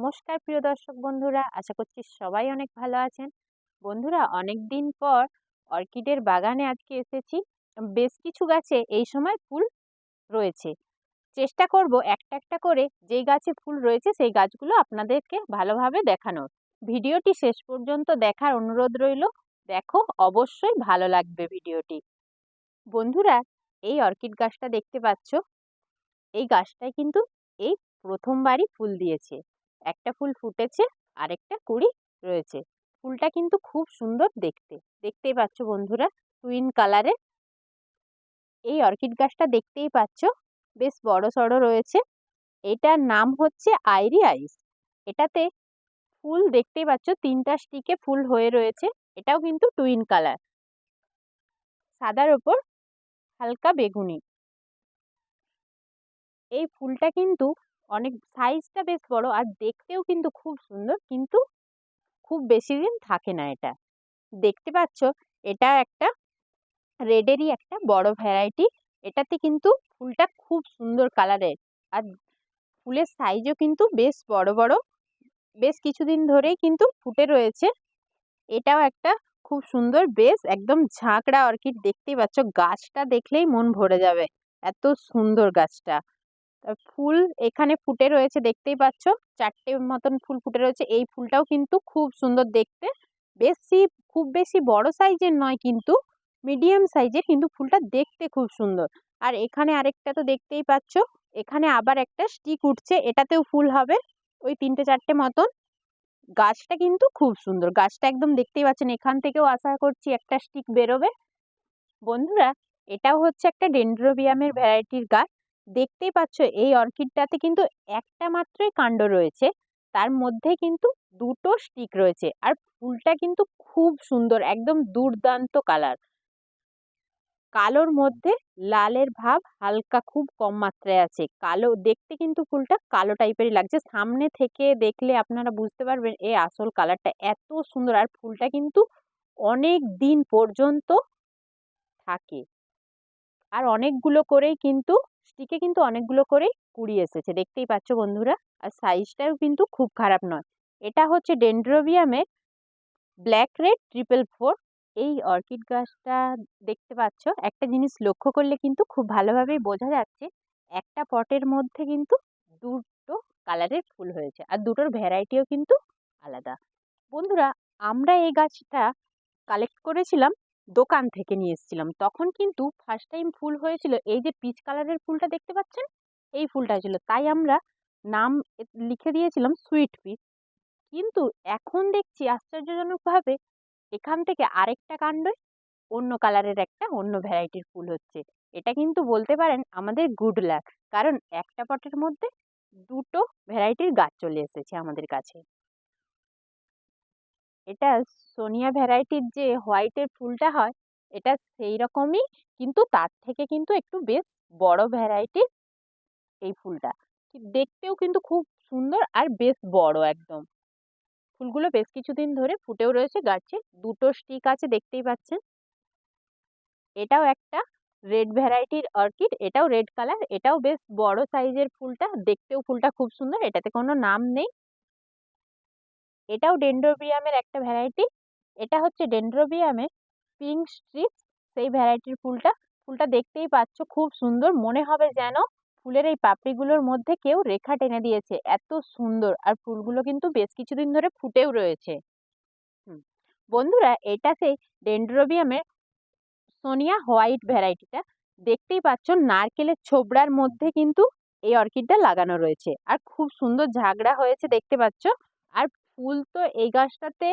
নমস্কার প্রিয় দর্শক বন্ধুরা, আশা করছি সবাই অনেক ভালো আছেন। বন্ধুরা অনেক দিন পর অর্কিডের বাগানে আজকে এসেছি। বেশ কিছু গাছে এই সময় ফুল রয়েছে। চেষ্টা করব একটা একটা করে যেই গাছে ফুল রয়েছে, সেই গাছগুলো আপনাদেরকে ভালোভাবে দেখানোর। ভিডিওটি শেষ পর্যন্ত দেখার অনুরোধ রইল। দেখো, অবশ্যই ভালো লাগবে ভিডিওটি। বন্ধুরা, এই অর্কিড গাছটা দেখতে পাচ্ছ? এই গাছটায় কিন্তু এই প্রথমবারই ফুল দিয়েছে। একটা ফুল ফুটেছে, আরেকটা কুড়ি রয়েছে। ফুলটা কিন্তু খুব সুন্দর দেখতে। দেখতেই পাচ্ছ বন্ধুরা টুইন কালারের এই অর্কিড গাছটা দেখতেই পাচ্ছ, বেশ বড় সড়ো রয়েছে। এটার নাম হচ্ছে আইরি আইস। এটাতে ফুল দেখতেই পাচ্ছ, তিনটা স্টিকে ফুল হয়ে রয়েছে। এটাও কিন্তু টুইন কালার সাদার ওপর হালকা বেগুনি। এই ফুলটা কিন্তু অনেক সাইজটা বেশ বড় আর দেখতেও কিন্তু খুব সুন্দর কিন্তু খুব বেশি দিন থাকে না এটা। দেখতে পাচ্ছ এটা একটা রেডেরই একটা বড় ভ্যারাইটি এটাতে কিন্তু ফুলটা খুব সুন্দর কালারের আর ফুলের সাইজও কিন্তু বেশ বড় বড়। বেশ কিছুদিন ধরেই কিন্তু ফুটে রয়েছে। এটাও একটা খুব সুন্দর বেশ একদম ঝাঁকড়া অর্কিড দেখতেই পাচ্ছ। গাছটা দেখলেই মন ভরে যাবে। এত সুন্দর গাছটা। ফুল এখানে ফুটে রয়েছে, দেখতেই পাচ্ছ। চারটে মতন ফুল ফুটে রয়েছে। এই ফুলটাও কিন্তু খুব সুন্দর দেখতে। বেশি, খুব বেশি বড় সাইজের নয় কিন্তু, মিডিয়াম সাইজের কিন্তু ফুলটা দেখতে খুব সুন্দর। আর এখানে আরেকটা তো দেখতেই পাচ্ছ, এখানে আবার একটা স্টিক উঠছে, এটাতেও ফুল হবে। ওই তিনটে চারটে মতন। গাছটা কিন্তু খুব সুন্দর। গাছটা একদম দেখতেই পাচ্ছেন, এখান থেকেও আশা করছি একটা স্টিক বেরোবে। বন্ধুরা, এটাও হচ্ছে একটা ডেন্ড্রোবিয়ামের ভ্যারাইটির গাছ। দেখতেই পাচ্ছ, এই অর্কিডটাতে কিন্তু একটা মাত্রই কাণ্ড রয়েছে। তার মধ্যে কিন্তু দুটো স্টিক রয়েছে আর ফুলটা কিন্তু খুব সুন্দর, একদম দুর্দান্ত কালার কালোর মধ্যে লালের ভাব হালকা খুব কম মাত্রায় আছে। কালো, দেখতে কিন্তু ফুলটা কালো টাইপেরই লাগছে। সামনে থেকে দেখলে আপনারা বুঝতে পারবেন এই আসল কালারটা এত সুন্দর আর ফুলটা কিন্তু অনেক দিন পর্যন্ত থাকে। আর অনেকগুলো করেই কিন্তু স্টিকে কিন্তু অনেকগুলো করেই কুড়ি এসেছে। দেখতেই পাচ্ছ বন্ধুরা, আর সাইজটাও কিন্তু খুব খারাপ নয়। এটা হচ্ছে ডেন্ড্রোবিয়ামের ব্ল্যাক রেড ট্রিপল ফোর এই অর্কিড গাছটা দেখতে পাচ্ছ, একটা জিনিস লক্ষ্য করলে কিন্তু খুব ভালোভাবেই বোঝা যাচ্ছে, একটা পটের মধ্যে কিন্তু দুটো কালারের ফুল হয়েছে, আর দুটোর ভ্যারাইটিও কিন্তু আলাদা। বন্ধুরা, আমরা এই গাছটা কালেক্ট করেছিলাম দোকান থেকে নিয়ে এসেছিলাম। তখন কিন্তু ফার্স্ট টাইম ফুল হয়েছিল, এই যে পিচ কালারের ফুলটা দেখতে পাচ্ছেন? এই ফুলটা ছিল। তাই আমরা নাম লিখে দিয়েছিলাম সুইট পিচ কিন্তু এখন দেখছি আশ্চর্যজনকভাবে এখান থেকে আরেকটা কাণ্ডই, অন্য কালারের একটা অন্য ভ্যারাইটির ফুল হচ্ছে। এটা কিন্তু বলতে পারেন আমাদের গুড লাক কারণ একটা পটের মধ্যে দুটো ভ্যারাইটির গাছ চলে এসেছে আমাদের কাছে। এটা সোনিয়া ভ্যারাইটির যে হোয়াইটের ফুলটা হয়, এটা সেই রকমই কিন্তু তার থেকে কিন্তু একটু বেশ বড় ভ্যারাইটির এই ফুলটা। দেখতেও কিন্তু খুব সুন্দর আর বেশ বড় একদম। ফুলগুলো বেশ কিছুদিন ধরে ফুটেও রয়েছে গাছে, দুটো স্টিক আছে দেখতেই পাচ্ছেন। এটাও একটা রেড ভ্যারাইটির অর্কিড, এটাও রেড কালার, এটাও বেশ বড় সাইজের ফুলটা, দেখতেও ফুলটা খুব সুন্দর, এটাতে কোনো নাম নেই। এটাও ডেন্ড্রোবিয়ামের একটা ভ্যারাইটি এটা হচ্ছে ডেন্ড্রোবিয়ামের পিঙ্ক স্ট্রিপ সেই ভ্যারাইটির ফুলটা। ফুলটা দেখতেই পাচ্ছ, খুব সুন্দর। মনে হবে যেন ফুলের এই পাপড়িগুলোর মধ্যে কেউ রেখা টেনে দিয়েছে। এত সুন্দর। আর ফুলগুলো কিন্তু বেশ কিছুদিন ধরে ফুটেও রয়েছে। বন্ধুরা এটা সেই ডেন্ড্রোবিয়ামের সোনিয়া হোয়াইট ভ্যারাইটিটা দেখতেই পাচ্ছ, নারকেলের ছোবড়ার মধ্যে কিন্তু এই অর্কিডটা লাগানো রয়েছে। আর খুব সুন্দর ঝাগড়া হয়েছে দেখতে পাচ্ছ। আর ফুল তো এই গাছটাতে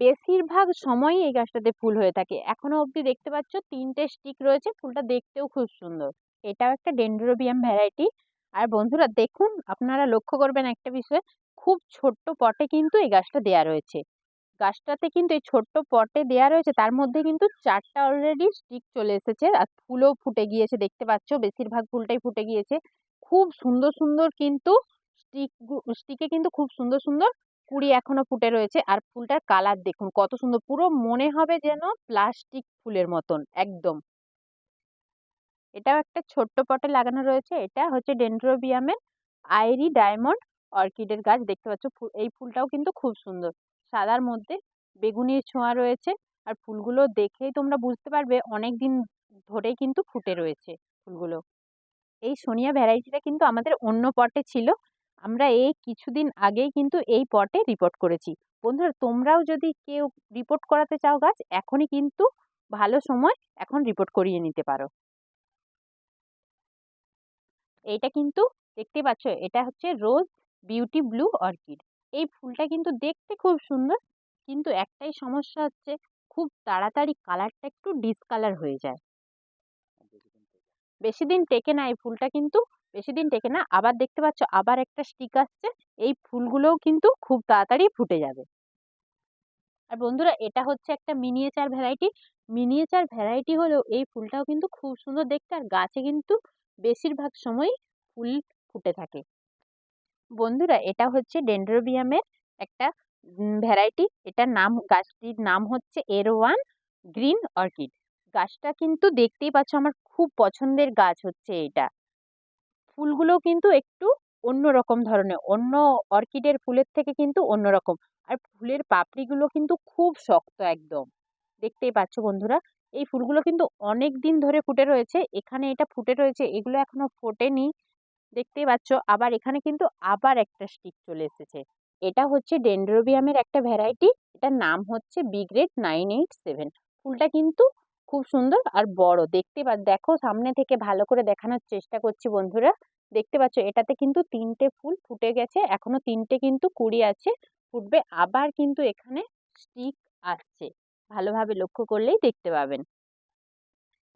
বেশিরভাগ সময়ই এই গাছটাতে ফুল হয়ে থাকে। এখনও অবধি দেখতে পাচ্ছ তিনটে স্টিক রয়েছে, ফুলটা দেখতেও খুব সুন্দর। এটাও একটা ডেন্ড্রোবিয়াম ভ্যারাইটি আর বন্ধুরা, দেখুন, আপনারা লক্ষ্য করবেন একটা বিষয়, খুব ছোট্ট পটে কিন্তু এই গাছটা দেয়া রয়েছে। গাছটাতে কিন্তু এই ছোট্ট পটে দেয়া রয়েছে, তার মধ্যে কিন্তু চারটা অলরেডি স্টিক চলে এসেছে। আর ফুলও ফুটে গিয়েছে, দেখতে পাচ্ছ, বেশিরভাগ ফুলটাই ফুটে গিয়েছে। খুব সুন্দর সুন্দর কিন্তু স্টিক স্টিকে কিন্তু খুব সুন্দর সুন্দর কুড়ি এখনও ফুটে রয়েছে। আর ফুলটার কালার দেখুন, কত সুন্দর। পুরো মনে হবে যেন প্লাস্টিক ফুলের মতন, একদম। এটাও একটা ছোট্ট পটে লাগানো রয়েছে। এটা হচ্ছে ডেন্ড্রোবিয়ামের আইরি ডায়মন্ড অর্কিডের গাছ। দেখতে পাচ্ছ এই ফুলটাও কিন্তু খুব সুন্দর। সাদার মধ্যে বেগুনির ছোঁয়া রয়েছে। আর ফুলগুলো দেখেই তোমরা বুঝতে পারবে অনেক দিন ধরেই কিন্তু ফুটে রয়েছে ফুলগুলো। এই সোনিয়া ভ্যারাইটিটা কিন্তু আমাদের অন্য পটে ছিল। আমরা এই কিছুদিন আগেই কিন্তু এই পটে রিপোর্ট করেছি। বন্ধুরা, তোমরাও যদি কেউ রিপোর্ট করাতে চাও গাছ, এখনই কিন্তু ভালো সময় এখন রিপোর্ট করিয়ে নিতে পারো। এইটা কিন্তু দেখতে পাচ্ছ, এটা হচ্ছে রোজ বিউটি ব্লু অর্কিড এই ফুলটা কিন্তু দেখতে খুব সুন্দর, কিন্তু একটাই সমস্যা হচ্ছে, খুব তাড়াতাড়ি কালারটা একটু ডিসকালার হয়ে যায়। বেশি দিন টেকে না, এই ফুলটা কিন্তু বেশি দিন টেকে না। আবার দেখতে পাচ্ছ, আবার একটা স্টিক আসছে। এই ফুলগুলোও কিন্তু খুব তাড়াতাড়ি ফুটে যাবে। আর বন্ধুরা, এটা হচ্ছে একটা মিনিয়েচার ভ্যারাইটি মিনিয়েচার ভ্যারাইটি হলেও এই ফুলটাও কিন্তু খুব সুন্দর দেখতে। আর গাছে কিন্তু বেশিরভাগ সময়ই ফুল ফুটে থাকে। বন্ধুরা, এটা হচ্ছে ডেন্ড্রোবিয়ামের একটা ভ্যারাইটি এটার নাম, গাছটির নাম হচ্ছে এর ওয়ান গ্রিন অর্কিড গাছটা কিন্তু দেখতেই পাচ্ছ, আমার খুব পছন্দের গাছ হচ্ছে এটা। ফুলগুলো কিন্তু একটু অন্য রকম ধরনের, অন্য অর্কিডের ফুলের থেকে কিন্তু অন্য রকম। আর ফুলের পাপড়িগুলো কিন্তু খুব শক্ত একদম। দেখতেই পাচ্ছ বন্ধুরা, এই ফুলগুলো কিন্তু অনেক দিন ধরে ফুটে রয়েছে। এখানে এটা ফুটে রয়েছে, এগুলো এখনও ফোটেনি। দেখতেই পাচ্ছ, আবার এখানে কিন্তু আবার একটা স্টিক চলে এসেছে। এটা হচ্ছে ডেন্ড্রোবিয়ামের একটা ভ্যারাইটি, এটার নাম হচ্ছে বিগ্রেড নাইন এইট সেভেন। ফুলটা কিন্তু খুব সুন্দর আর বড়। দেখতে পা, দেখো সামনে থেকে ভালো করে দেখানোর চেষ্টা করছি বন্ধুরা। দেখতে পাচ্ছ এটাতে কিন্তু তিনটে ফুল ফুটে গেছে। এখনও তিনটে কিন্তু কুড়ি আছে, ফুটবে। আবার কিন্তু এখানে স্টিক আসছে। ভালোভাবে লক্ষ্য করলেই দেখতে পাবেন।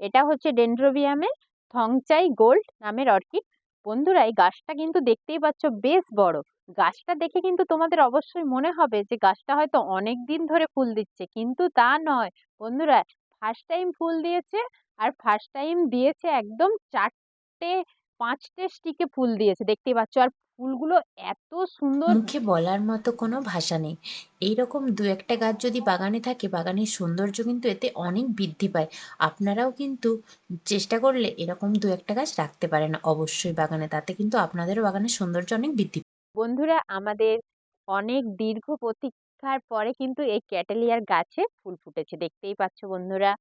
এটা হচ্ছে ডেন্ড্রোবিয়ামের থংচাই গোল্ড নামের অর্কিড। বন্ধুরা, এই গাছটা কিন্তু দেখতেই পাচ্ছ বেশ বড়। গাছটা দেখে কিন্তু তোমাদের অবশ্যই মনে হবে যে গাছটা হয়তো অনেক দিন ধরে ফুল দিচ্ছে, কিন্তু তা নয়। বন্ধুরা ফার্স্ট টাইম ফুল দিয়েছে আর ফার্স্ট টাইম দিয়েছে একদম চারটে পাঁচটে স্টিকে ফুল দিয়েছে। দেখতেই পাচ্ছ আর ফুলগুলো এত সুন্দর মুখে বলার মতো কোনো ভাষা নেই। এই রকম দু একটা গাছ যদি বাগানে থাকে বাগানের সৌন্দর্য কিন্তু এতে অনেক বৃদ্ধি পায়। আপনারাও কিন্তু চেষ্টা করলে এরকম দু একটা গাছ রাখতে পারেন অবশ্যই বাগানে। তাতে কিন্তু আপনাদেরও বাগানের সৌন্দর্য অনেক বৃদ্ধি বন্ধুরা আমাদের অনেক দীর্ঘ প্রতীক্ষার পরে কিন্তু এই ক্যাটেলিয়ার গাছে ফুল ফুটেছে। দেখতেই পাচ্ছ বন্ধুরা,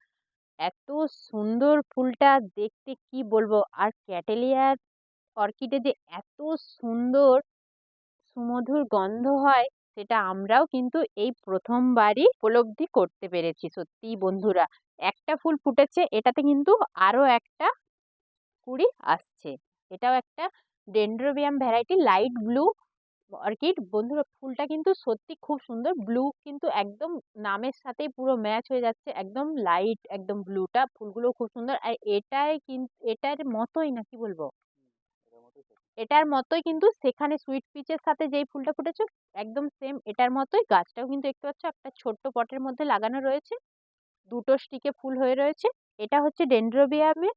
এত সুন্দর ফুলটা দেখতে কি বলব? আর ক্যাটেলিয়ার অর্কিডে যে এত সুন্দর সুমধুর গন্ধ হয়, সেটা আমরাও কিন্তু এই প্রথমবারই উপলব্ধি করতে পেরেছি। সত্যি বন্ধুরা, একটা ফুল ফুটেছে, এটাতে কিন্তু আরও একটা কুড়ি আসছে। এটাও একটা dendrobium variety, light blue orchid বন্ধুরা ফুলটা কিন্তু সত্যি খুব সুন্দর। ব্লু কিন্তু একদম নামের সাথেই পুরো ম্যাচ হয়ে যাচ্ছে একদম লাইট একদম ব্লুটা ফুলগুলো খুব সুন্দর। আর এটাই কিন্তু এটার মতোই না কি বলব? এটার মতোই কিন্তু সেখানে সুইট পিচের সাথে যেই ফুলটা ফুটেছে একদম সেম এটার মতোই। গাছটাও কিন্তু দেখতে পাচ্ছ একটা ছোট্ট পটের মধ্যে লাগানো রয়েছে। দুটো স্টিকে ফুল হয়ে রয়েছে। এটা হচ্ছে ডেন্ড্রোবিয়ামের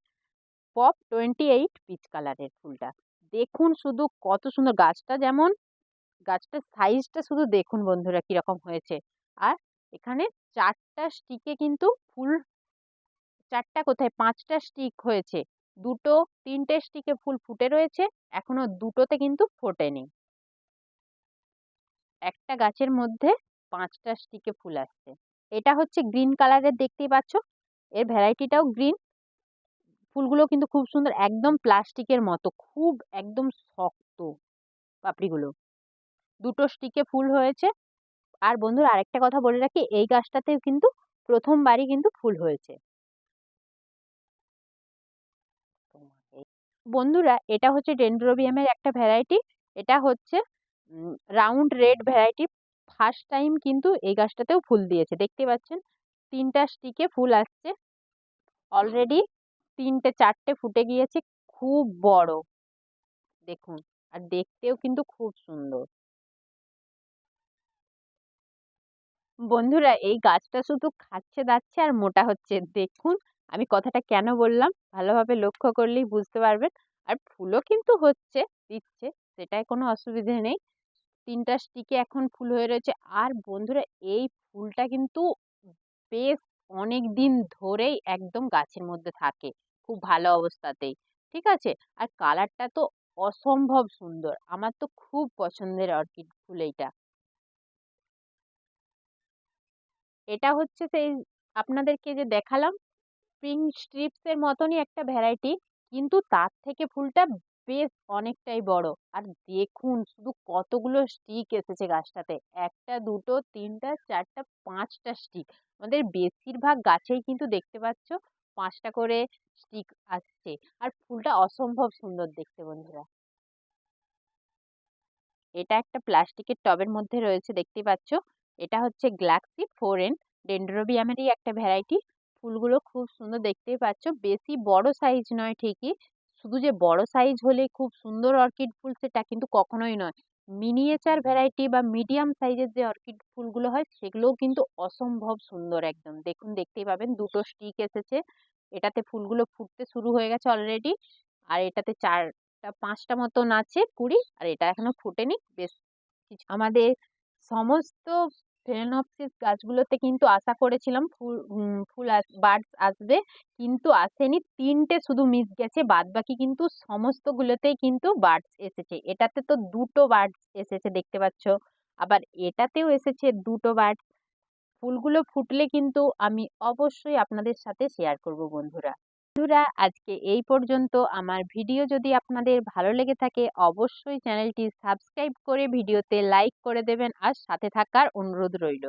পপ টোয়েন্টি এইট পিচ কালারের ফুলটা। দেখুন শুধু কত সুন্দর গাছটা যেমন গাছটার সাইজটা শুধু দেখুন বন্ধুরা কীরকম হয়েছে। আর এখানে চারটা স্টিকে কিন্তু ফুল, চারটা কোথায়? পাঁচটা স্টিক হয়েছে। দুটো, তিনটে স্টিকে ফুল ফুটে রয়েছে। এখনও দুটোতে কিন্তু ফোটেনি। একটা গাছের মধ্যে পাঁচটা স্টিকে ফুল আসছে। এটা হচ্ছে গ্রিন কালারের দেখতেই পাচ্ছ। এর ভ্যারাইটিটাও গ্রিন ফুলগুলো কিন্তু খুব সুন্দর, একদম প্লাস্টিকের মতো। খুব একদম শক্ত পাপড়িগুলো। দুটো স্টিকে ফুল হয়েছে। আর বন্ধুরা, আরেকটা কথা বলে রাখি, এই গাছটাতেও কিন্তু প্রথমবারই কিন্তু ফুল হয়েছে। বন্ধুরা, এটা হচ্ছে ডেন্ড্রোবিয়ামের একটা ভ্যারাইটি এটা হচ্ছে round red variety first time কিন্তু এই গাছটাতেও ফুল দিয়েছে, দেখতে পাচ্ছেন? তিনটা স্টিকে ফুল আসছে। অলরেডি তিনটে, চারটে ফুটে গিয়েছে, খুব বড়। দেখুন, আর দেখতেও কিন্তু খুব সুন্দর। বন্ধুরা, এই গাছটা শুধু খাচ্ছে, দাচ্ছে আর মোটা হচ্ছে। দেখুন, আমি কথাটা কেন বললাম? ভালোভাবে লক্ষ্য করলেই বুঝতে পারবেন। আর ফুলও কিন্তু হচ্ছে, দিচ্ছে, সেটাই কোনো অসুবিধে নেই। তিনটা স্টিকে এখন ফুল হয়ে রয়েছে। আর বন্ধুরা, এই ফুলটা কিন্তু বেশ অনেক দিন ধরেই একদম গাছের মধ্যে থাকে, খুব ভালো অবস্থাতেই। ঠিক আছে? আর কালারটা তো অসম্ভব সুন্দর। আমার তো খুব পছন্দের অর্কিড ফুল এইটা। এটা হচ্ছে সেই আপনাদেরকে যে দেখালাম স্প্রিং স্ট্রিপসের মতনই একটা ভ্যারাইটি, কিন্তু তার থেকে ফুলটা বেশ অনেকটাই বড়। আর দেখুন, শুধু কতগুলো স্টিক এসেছে গাছটাতে। একটা, দুটো, তিনটা, চারটা, পাঁচটা স্টিক। আমাদের বেশিরভাগ গাছেই কিন্তু দেখতে পাচ্ছ, পাঁচটা করে স্টিক আসছে। আর ফুলটা অসম্ভব সুন্দর দেখতে, বন্ধুরা। এটা একটা প্লাস্টিকের টবের মধ্যে রয়েছে, দেখতে পাচ্ছ। এটা হচ্ছে গ্লাক্সি ফোরেন। ডেন্ড্রোবিয়ামেরই একটা ভ্যারাইটি ফুলগুলো খুব সুন্দর দেখতেই পাচ্ছ। বেশি বড় সাইজ নয় ঠিকই। শুধু যে বড় সাইজ হলে খুব সুন্দর অর্কিড ফুল সেটা কিন্তু কখনোই নয়। মিনিয়েচার ভ্যারাইটি বা মিডিয়াম সাইজের যে অর্কিড ফুলগুলো হয়, সেগুলোও কিন্তু অসম্ভব সুন্দর একদম। দেখুন, দেখতেই পাবেন দুটো স্টিক এসেছে। এটাতে ফুলগুলো ফুটতে শুরু হয়ে গেছে অলরেডি আর এটাতে চারটা, পাঁচটা মতন আছে কুড়ি, আর এটা এখনও ফুটেনি। বেশ, আমাদের সমস্ত ফেলেনপসিস গাছগুলোতে কিন্তু আশা করেছিলাম ফুল ফুল আস, বার্ডস আসবে। কিন্তু আসেনি। তিনটে শুধু মিস গেছে। বাদ বাকি কিন্তু সমস্তগুলোতেই কিন্তু বার্ডস এসেছে। এটাতে তো দুটো বার্ডস এসেছে দেখতে পাচ্ছ। আবার এটাতেও এসেছে দুটো বার্ডস। ফুলগুলো ফুটলে কিন্তু আমি অবশ্যই আপনাদের সাথে শেয়ার করব বন্ধুরা। বন্ধুরা, আজকে এই পর্যন্ত। আমার ভিডিও যদি আপনাদের ভালো লেগে থাকে, অবশ্যই চ্যানেলটি সাবস্ক্রাইব করে ভিডিওতে লাইক করে দেবেন। আর সাথে থাকার অনুরোধ রইল।